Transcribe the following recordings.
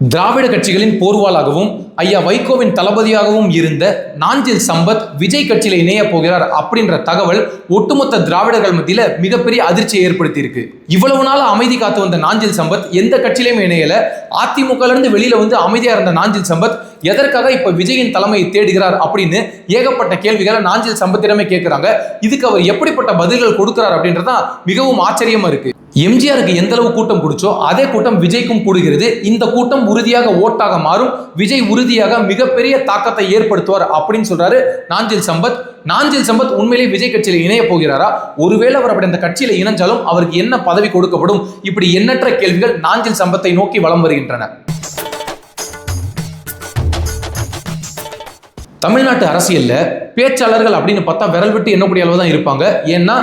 திராவிட கட்சிகளின் போர்வாளாகவும் ஐயா வைகோவின் தளபதியாகவும் இருந்த நாஞ்சில் சம்பத் விஜய் கட்சியில இணைய போகிறார் அப்படின்ற தகவல் ஒட்டுமொத்த திராவிடர்கள் மத்தியில மிகப்பெரிய அதிர்ச்சியை ஏற்படுத்தி இருக்கு இவ்வளவு நாள் அமைதி காத்து வந்த நாஞ்சில் சம்பத் எந்த கட்சியிலையும் இணையல. அதிமுக இருந்து வெளியில வந்து அமைதியா இருந்த நாஞ்சில் சம்பத் எதற்காக இப்ப விஜயின் தலைமையை தேடுகிறார் அப்படின்னு ஏகப்பட்ட கேள்விகளை நாஞ்சில் சம்பத்திடமே கேட்கிறாங்க இதுக்கு அவர் எப்படிப்பட்ட பதில்கள் கொடுக்கிறார் அப்படின்றதான் மிகவும் ஆச்சரியமா இருக்கு. எம்ஜிஆருக்கு எந்த அளவு கூட்டம் பிடிச்சோ அதே கூட்டம் விஜய்க்கும் கூடுகிறது. இந்த கூட்டம் உறுதியாக ஓட்டாக மாறும். விஜய் உறுதியாக மிகப்பெரிய தாக்கத்தை ஏற்படுத்துவார் அப்படின்னு சொல்றாரு நாஞ்சில் சம்பத். நாஞ்சில் சம்பத் உண்மையிலேயே விஜய் கட்சியில் இணைய போகிறாரா? ஒருவேளை அவர் அப்படி அந்த கட்சியில் இணைஞ்சாலும் அவருக்கு என்ன பதவி கொடுக்கப்படும்? இப்படி எண்ணற்ற கேள்விகள் நாஞ்சில் சம்பத்தை நோக்கி வலம் வருகின்றன. தமிழ்நாட்டு அரசியலில் பேச்சாளர்கள் அப்படின்னு பார்த்தா விரல் விட்டு எண்ணக்கூடிய அளவு தான் இருப்பாங்க. ஏன்னா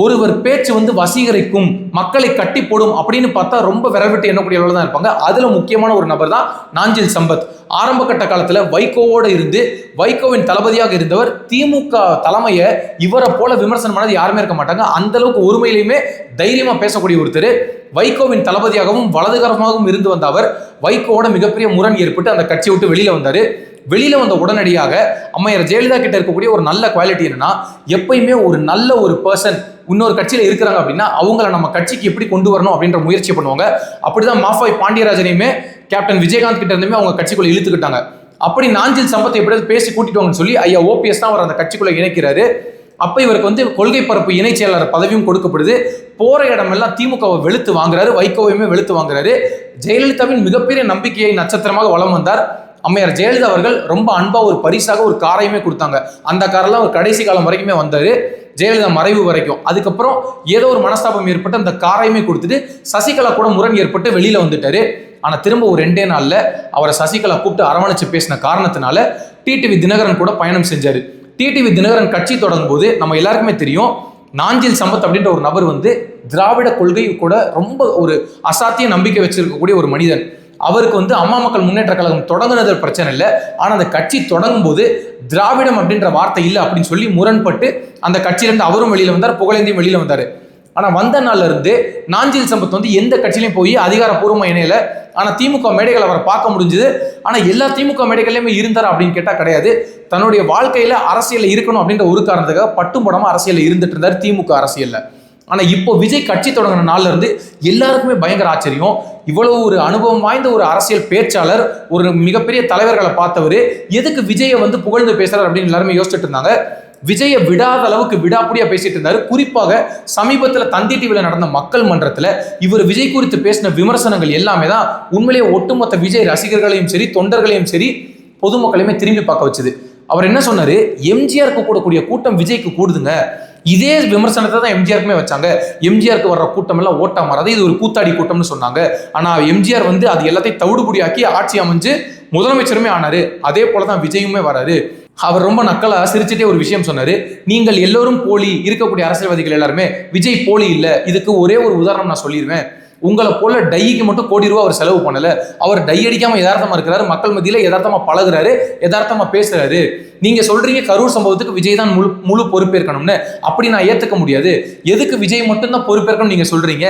ஒருவர் பேச்சு வந்து வசீகரிக்கும் மக்களை கட்டி போடும் அப்படின்னு பார்த்தா ரொம்ப விரல் விட்டு தான் இருப்பாங்க. அதுல முக்கியமான ஒரு நபர் தான் நாஞ்சில் சம்பத். ஆரம்ப கட்ட காலத்துல வைகோவோட இருந்து வைகோவின் தளபதியாக இருந்தவர் திமுக தலைமையை இவரை போல விமர்சனம் பண்ணது யாருமே இருக்க மாட்டாங்க. அந்த அளவுக்கு ஒருமையிலையுமே தைரியமா பேசக்கூடிய ஒருத்தர். வைகோவின் தளபதியாகவும் வலதுகரமாகவும் இருந்து வந்த அவர் வைகோவோட மிகப்பெரிய முரண் ஏற்பட்டு அந்த கட்சியை விட்டு வெளியில வந்தாரு. வெளியில வந்த உடனடியாக அம்மையார் ஜெயலலிதா கிட்ட இருக்கக்கூடிய ஒரு நல்ல குவாலிட்டி என்னன்னா எப்பயுமே ஒரு நல்ல ஒரு பர்சன் இன்னொரு கட்சியில் இருக்கிறாங்க அப்படின்னா அவங்கள நம்ம கட்சிக்கு எப்படி கொண்டு வரணும் அப்படின்ற முயற்சி பண்ணுவாங்க. அப்படிதான் மாஃபாய் பாண்டியராஜனையுமே கேப்டன் விஜயகாந்த் கிட்ட இருந்துமே அவங்க கட்சிக்குள்ள இழுத்துக்கிட்டாங்க. அப்படி நாஞ்சில் சம்பத்தை எப்படியாவது பேசி கூட்டிட்டு சொல்லி ஐயா ஓபிஎஸ் தான் அவர் அந்த கட்சிக்குள்ள இணைக்கிறாரு. அப்ப இவருக்கு வந்து கொள்கை பரப்பு இணை செயலாளர் பதவியும் கொடுக்கப்படுது. போற இடமெல்லாம் திமுகவை வெளுத்து வாங்குறாரு வைகோவையுமே வெளுத்து வாங்குறாரு. ஜெயலலிதாவின் மிகப்பெரிய நம்பிக்கையை நட்சத்திரமாக வலம் வந்தார். அம்மையார் ஜெயலலிதா அவர்கள் ரொம்ப அன்பா ஒரு பரிசாக ஒரு காரையுமே கொடுத்தாங்க. அந்த காரெல்லாம் ஒரு கடைசி காலம் வரைக்குமே வந்தாரு. ஜெயலலிதா மறைவு வரைக்கும். அதுக்கப்புறம் ஏதோ ஒரு மனஸ்தாபம் ஏற்பட்டு அந்த காரையுமே கொடுத்துட்டு சசிகலா கூட முரண் ஏற்பட்டு வெளியில வந்துட்டாரு. ஆனா திரும்ப ஒரு ரெண்டே நாள்ல அவரை சசிகலா கூப்பிட்டு அரவணைச்சு பேசின காரணத்தினால டிடிவி தினகரன் கூட பயணம் செஞ்சாரு. டிடிவி தினகரன் கட்சி தொடங்கும் போது நம்ம எல்லாருக்குமே தெரியும் நாஞ்சில் சம்பத் அப்படின்ற ஒரு நபர் வந்து திராவிட கொள்கை கூட ரொம்ப ஒரு அசாத்திய நம்பிக்கை வச்சிருக்கக்கூடிய ஒரு மனிதன். அவருக்கு வந்து அம்மா மக்கள் முன்னேற்ற கழகம் தொடங்குனது பிரச்சனை இல்லை. ஆனால் அந்த கட்சி தொடங்கும் போது திராவிடம் அப்படின்ற வார்த்தை இல்லை அப்படின்னு சொல்லி முரண்பட்டு அந்த கட்சியிலேருந்து அவரும் வெளியில் வந்தார் புகழேந்தியும் வெளியில் வந்தார். ஆனால் வந்த நாள்லேருந்து நாஞ்சில் சம்பத் வந்து எந்த கட்சியிலையும் போய் அதிகாரப்பூர்வமாக இணையல. ஆனால் திமுக மேடைகள் அவரை பார்க்க முடிஞ்சுது. ஆனால் எல்லா திமுக மேடைகள்லையுமே இருந்தார் அப்படின்னு கேட்டால் கிடையாது. தன்னுடைய வாழ்க்கையில் அரசியலில் இருக்கணும் அப்படின்ற ஒரு காரணத்துக்காக பட்டும் படமாக அரசியலில் இருந்துட்டு இருந்தார் திமுக அரசியலில். ஆனால் இப்போ விஜய் கட்சி தொடங்கின நாள்ல இருந்து எல்லாருக்குமே பயங்கர ஆச்சரியம். இவ்வளவு ஒரு அனுபவம் வாய்ந்த ஒரு அரசியல் பேச்சாளர் ஒரு மிகப்பெரிய தலைவர்களை பார்த்தவர் எதுக்கு விஜயை வந்து புகழ்ந்து பேசுறாரு அப்படின்னு எல்லாருமே யோசிச்சுட்டு இருந்தாங்க. விஜயை விடாத அளவுக்கு விடாப்புடியா பேசிட்டு இருந்தாரு. குறிப்பாக சமீபத்துல தந்தி டிவியில் நடந்த மக்கள் மன்றத்துல இவர் விஜய் குறித்து பேசின விமர்சனங்கள் எல்லாமே தான் உண்மையிலேயே ஒட்டுமொத்த விஜய் ரசிகர்களையும் சரி தொண்டர்களையும் சரி பொதுமக்களையுமே திரும்பி பார்க்க வச்சுது. அவர் என்ன சொன்னாரு? எம்ஜிஆருக்கு கூடக்கூடிய கூட்டம் விஜய்க்கு கூடுதுங்க. இதே விமர்சனத்தை தான் எம்ஜிஆருக்குமே வச்சாங்க. எம்ஜிஆருக்கு வர்ற கூட்டம் எல்லாம் ஓட்டா மாறாது. இது ஒரு கூத்தாடி கூட்டம்னு சொன்னாங்க. ஆனால் எம்ஜிஆர் வந்து அது எல்லாத்தையும் தவிடுபடியாக்கி ஆட்சி அமைஞ்சு முதலமைச்சருமே ஆனாரு. அதே போல தான் விஜயுமே வராரு. அவர் ரொம்ப நக்கலா சிரிச்சுட்டே ஒரு விஷயம் சொன்னாரு. நீங்கள் எல்லோரும் போலி இருக்கக்கூடிய அரசியல்வாதிகள் எல்லாருமே விஜய் போலி இல்லை. இதுக்கு ஒரே ஒரு உதாரணம் நான் சொல்லிடுவேன் உங்களை போல டைக்கு மட்டும் கோடி ரூபா அவர் செலவு பண்ணல. அவர் டை அடிக்காம யதார்த்தமா இருக்கிறாரு. மக்கள் மத்தியில யதார்த்தமா பழகுறாரு. யதார்த்தமா பேசுறாரு. நீங்க சொல்றீங்க கரூர் சம்பவத்துக்கு விஜய் தான் முழு முழு பொறுப்பேற்கணும்னு. அப்படி நான் ஏத்துக்க முடியாது. எதுக்கு விஜய் மட்டும்தான் பொறுப்பேற்கணும் நீங்க சொல்றீங்க?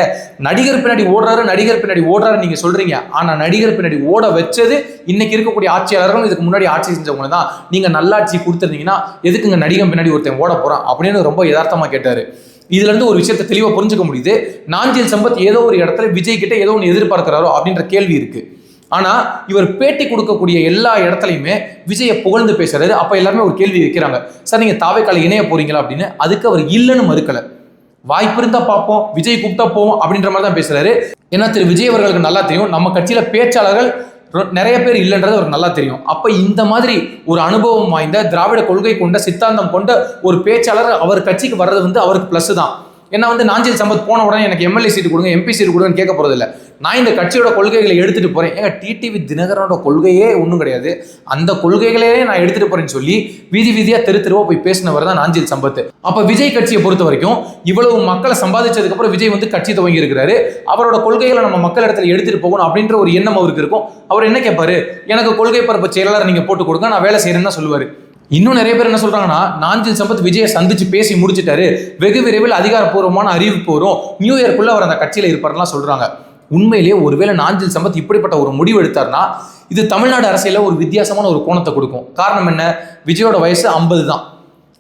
நடிகர் பின்னாடி ஓடுறாரு நடிகர் பின்னாடி ஓடுறாரு நீங்க சொல்றீங்க. ஆனா நடிகர் பின்னாடி ஓட வச்சது இன்னைக்கு இருக்கக்கூடிய ஆட்சியாளர்களும் இதுக்கு முன்னாடி ஆட்சி செஞ்சவங்க தான். நீங்க நல்லாட்சி கொடுத்துருந்தீங்கன்னா எதுக்குங்க நடிகர் பின்னாடி ஒருத்தன் ஓட போறான்? அப்படின்னு ரொம்ப யதார்த்தமா கேட்டாரு. இதுல இருந்து ஒரு விஷயத்தை தெளிவா புரிஞ்சுக்க முடியுது. நாஞ்சில் சம்பத் ஏதோ ஒரு இடத்துல விஜய் கிட்ட ஏதோ ஒன்று எதிர்பார்க்கிறாரோ அப்படின்ற கேள்வி இருக்கு. ஆனா இவர் பேட்டி கொடுக்கக்கூடிய எல்லா இடத்துலையுமே விஜயை புகழ்ந்து பேசுறாரு. அப்ப எல்லாருமே ஒரு கேள்வி வைக்கிறாங்க. சார் நீங்க தாவைக்கால இணைய போறீங்களா? அப்படின்னு. அதுக்கு அவர் இல்லைன்னு மறுக்கல. வாய்ப்பு இருந்தா பார்ப்போம். விஜய் கூப்பிட்டா போவோம். அப்படின்ற மாதிரி தான் பேசுறாரு. ஏன்னா திரு. விஜய் அவர்களுக்கு நல்லா தெரியும். நம்ம கட்சியில பேச்சாளர்கள் நிறைய பேர் இல்லைன்றது அவருக்கு நல்லா தெரியும். அப்ப இந்த மாதிரி ஒரு அனுபவம் வாய்ந்த திராவிட கொள்கை கொண்ட சித்தாந்தம் கொண்ட ஒரு பேச்சாளர் அவர் கட்சிக்கு வர்றது வந்து அவருக்கு ப்ளஸ் தான். ஏன்னா வந்து நாஞ்சில் சம்பத் போன உடனே எனக்கு எம்எல்ஏ சீட்டு கொடுங்க எம்பி சீட்டு கொடுங்கன்னு கேட்க போறது நான் இந்த கட்சியோட கொள்கைகளை எடுத்துட்டு போறேன். ஏங்க டிடிவி தினகரனோட கொள்கையே ஒன்றும் கிடையாது. அந்த கொள்கைகளே நான் எடுத்துட்டு போறேன்னு சொல்லி வீதி வீதியா தெரு தெருவாக போய் பேசினவர் தான் நாஞ்சில் சம்பத். அப்ப விஜய் கட்சியை பொறுத்த வரைக்கும் இவ்வளவு மக்களை சம்பாதிச்சதுக்கு அப்புறம் விஜய் வந்து கட்சி துவங்கி இருக்கிறாரு. அவரோட கொள்கைகளை நம்ம மக்கள் இடத்துல எடுத்துட்டு போகணும் அப்படின்ற ஒரு எண்ணம் அவருக்கு இருக்கும். அவர் என்ன கேட்பாரு எனக்கு கொள்கை பரப்பு செயலாளர் நீங்க போட்டு கொடுங்க நான் வேலை செய்யறேன்னு தான் சொல்லுவாரு. இன்னும் நிறைய பேர் என்ன சொல்றாங்கன்னா நாஞ்சில் சம்பத் விஜயை சந்திச்சு பேசி முடிச்சிட்டாரு. வெகு விரைவில் அதிகாரப்பூர்வமான அறிவிப்பு வரும். நியூ இயர்க்குள்ள அவர் அந்த கட்சியில இருப்பார்லாம் சொல்றாங்க. உண்மையிலேயே ஒருவேளை நாஞ்சில் சம்பத் இப்படிப்பட்ட ஒரு முடிவு எடுத்தார்னா இது தமிழ்நாடு அரசியலில் ஒரு வித்தியாசமான ஒரு கோணத்தை கொடுக்கும். காரணம் என்ன? விஜயோட வயசு ஐம்பது தான்.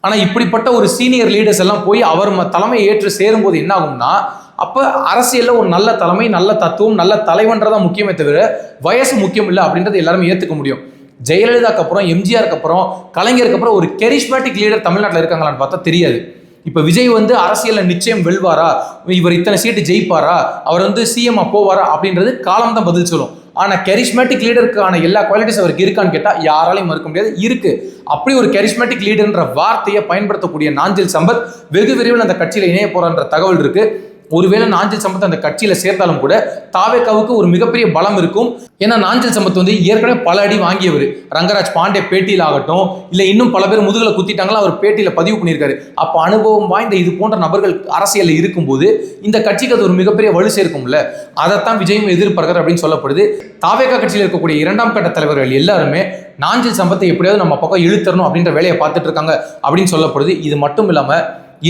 ஆனால் இப்படிப்பட்ட ஒரு சீனியர் லீடர்ஸ் எல்லாம் போய் அவர் தலைமை ஏற்று சேரும்போது என்ன ஆகும்னா அப்போ அரசியலில் ஒரு நல்ல தலைமை நல்ல தத்துவம் நல்ல தலைவன்றதான் முக்கியமே தவிர வயசு முக்கியம் இல்லை அப்படின்றத எல்லாருமே ஏற்றுக்க முடியும். ஜெயலலிதாக்கு அப்புறம் எம்ஜிஆருக்கு அப்புறம் கலைஞருக்கு அப்புறம் ஒரு கெரிஸ்மேட்டிக் லீடர் தமிழ்நாட்டில் இருக்காங்களான்னு பார்த்தா தெரியாது. இப்போ விஜய் வந்து அரசியலில் நிச்சயம் வெல்வாரா? இவர் இத்தனை சீட்டு ஜெயிப்பாரா? அவர் வந்து சிஎம் போவாரா? அப்படின்றது காலம் தான் பதில் சொல்லும். ஆனால் கெரிஸ்மேட்டிக் லீடருக்கான எல்லா குவாலிட்டிஸ் அவருக்கு இருக்கான்னு கேட்டால் யாராலையும் மறுக்க முடியாது. இருக்கு. அப்படி ஒரு கெரிஸ்மேட்டிக் லீடர்ன்ற வார்த்தையை பயன்படுத்தக்கூடிய நாஞ்சில் சம்பத் வெகு விரைவில் அந்த கட்சியில் இணைய போறான்ற தகவல் இருக்கு. ஒருவேளை நாஞ்சில் சம்பத் அந்த கட்சியில சேர்த்தாலும் கூட தாவேக்காவுக்கு ஒரு மிகப்பெரிய பலம் இருக்கும். ஏன்னா நாஞ்சில் சம்பத் வந்து ஏற்கனவே பல அடி வாங்கியவர். ரங்கராஜ் பாண்டே பேட்டியில் ஆகட்டும் இல்லை இன்னும் பல பேர் முதுகுல குத்திட்டாங்களா அவர் பேட்டியில பதிவு பண்ணியிருக்காரு. அப்போ அனுபவம் வாய்ந்த இது போன்ற நபர்கள் அரசியலில் இருக்கும்போது இந்த கட்சிக்கு அது ஒரு மிகப்பெரிய வலு சேர்க்கும்ல. அதைத்தான் விஜயும் எதிர்பார்க்கிறார் அப்படின்னு சொல்லப்படுது. தாவேகா கட்சியில் இருக்கக்கூடிய இரண்டாம் கட்ட தலைவர்கள் எல்லாருமே நாஞ்சில் சம்பத்தை எப்படியாவது நம்ம பக்கம் இழுத்தரணும் அப்படின்ற வேலையை பார்த்துட்டு இருக்காங்க அப்படின்னு சொல்லப்படுது. இது மட்டும் இல்லாம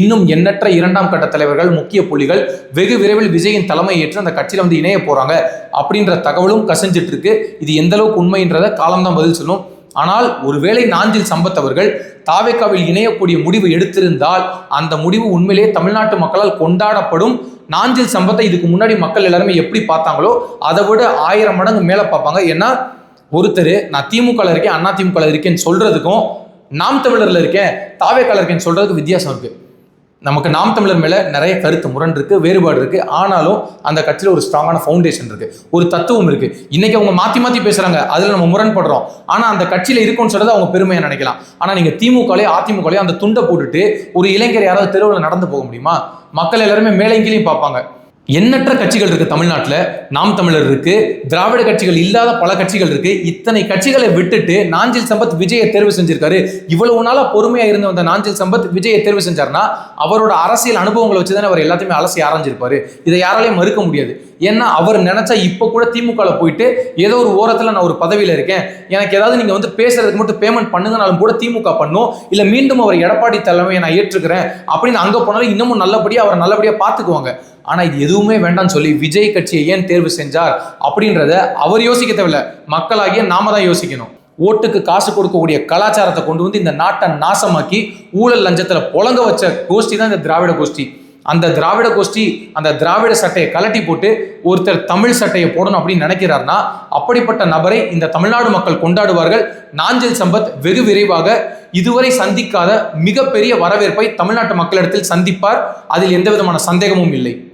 இன்னும் எண்ணற்ற இரண்டாம் கட்ட தலைவர்கள் முக்கிய புள்ளிகள் வெகு விரைவில் விஜயின் தலைமை ஏற்று அந்த கட்சியில வந்து இணைய போறாங்க. அப்படின்ற தகவலும் கசிஞ்சிட்டு இருக்கு. இது எந்த அளவுக்கு உண்மைன்றத காலம்தான் பதில் சொல்லும். ஆனால் ஒருவேளை நாஞ்சில் சம்பத் அவர்கள் தாவேக்காவில் இணையக்கூடிய முடிவு எடுத்திருந்தால் அந்த முடிவு உண்மையிலேயே தமிழ்நாட்டு மக்களால் கொண்டாடப்படும். நாஞ்சில் சம்பத்தை இதுக்கு முன்னாடி மக்கள் எல்லாருமே எப்படி பார்த்தாங்களோ அதை விட ஆயிரம் மடங்கு மேலே பார்ப்பாங்க. ஏன்னா ஒருத்தர் நான் திமுகவில் இருக்கேன் அண்ணா திமுகவில் இருக்கேன்னு சொல்றதுக்கும் நாம் தமிழர்ல இருக்கேன் தாவேக்கால இருக்கேன்னு சொல்றதுக்கு வித்தியாசம் இருக்கு. நமக்கு நாம் தமிழர் மேலே நிறைய கருத்து முரண் இருக்கு வேறுபாடு இருக்கு. ஆனாலும் அந்த கட்சியில் ஒரு ஸ்ட்ராங்கான ஃபவுண்டேஷன் இருக்கு. ஒரு தத்துவம் இருக்கு. இன்னைக்கு அவங்க மாத்தி மாத்தி பேசுறாங்க. அதுல நம்ம முரண்படுறோம் ஆனா அந்த கட்சியில இருக்கும்னு சொல்றது அவங்க பெருமையா நினைக்கலாம். ஆனா நீங்க திமுகலையோ அதிமுகலையோ அந்த துண்டை போட்டுட்டு ஒரு இளைஞர் யாராவது தெருவில் நடந்து போக முடியுமா? மக்கள் எல்லாருமே மேலங்கிலையும் பார்ப்பாங்க. எண்ணற்ற கட்சிகள் இருக்கு தமிழ்நாட்டில். நாம் தமிழர் இருக்கு. திராவிட கட்சிகள் இல்லாத பல கட்சிகள் இருக்கு. இத்தனை கட்சிகளை விட்டுட்டு நாஞ்சில் சம்பத் விஜயை தேர்வு செஞ்சிருக்காரு. இவ்வளவு நாளா பொறுமையா இருந்து வந்த நாஞ்சில் சம்பத் விஜயை தேர்வு செஞ்சாருன்னா அவரோட அரசியல் அனுபவங்களை வச்சு தானே அவர் எல்லாத்தையுமே அலசி ஆராய்ஞ்சிருப்பாரு. இதை யாராலையும் மறுக்க முடியாது. ஏன்னா அவர் நினைச்சா இப்போ கூட திமுகவில் போயிட்டு ஏதோ ஒரு ஓரத்தில் நான் ஒரு பதவியில் இருக்கேன். எனக்கு ஏதாவது நீங்கள் வந்து பேசுறதுக்கு மட்டும் பேமெண்ட் பண்ணுங்கனாலும் கூட திமுக பண்ணும். இல்லை மீண்டும் அவர் எடப்பாடி தலைமையை நான் ஏற்றுக்கிறேன். அப்படின்னு அங்கே போனாலும் இன்னமும் நல்லபடியாக அவரை நல்லபடியாக பார்த்துக்குவாங்க ஆனால் இது எதுவுமே வேண்டாம்னு சொல்லி விஜய் கட்சியை ஏன் தேர்வு செஞ்சார்? அப்படின்றத அவர் யோசிக்க தேவையில்ல. மக்களாகிய நாம தான் யோசிக்கணும். ஓட்டுக்கு காசு கொடுக்கக்கூடிய கலாச்சாரத்தை கொண்டு வந்து இந்த நாட்டை நாசமாக்கி ஊழல் லஞ்சத்தில் புழங்க வச்ச கோஷ்டி தான் இந்த திராவிட கோஷ்டி. அந்த திராவிட கோஷ்டி அந்த திராவிட சட்டையை கலட்டி போட்டு ஒருத்தர் தமிழ் சட்டையை போடணும் அப்படின்னு நினைக்கிறார்னா அப்படிப்பட்ட நபரை இந்த தமிழ்நாடு மக்கள் கொண்டாடுவார்கள். நாஞ்சல் சம்பத் வெகு விரைவாக இதுவரை சந்திக்காத மிகப்பெரிய வரவேற்பை தமிழ்நாட்டு மக்களிடத்தில் சந்திப்பார். அதில் எந்த விதமான சந்தேகமும் இல்லை.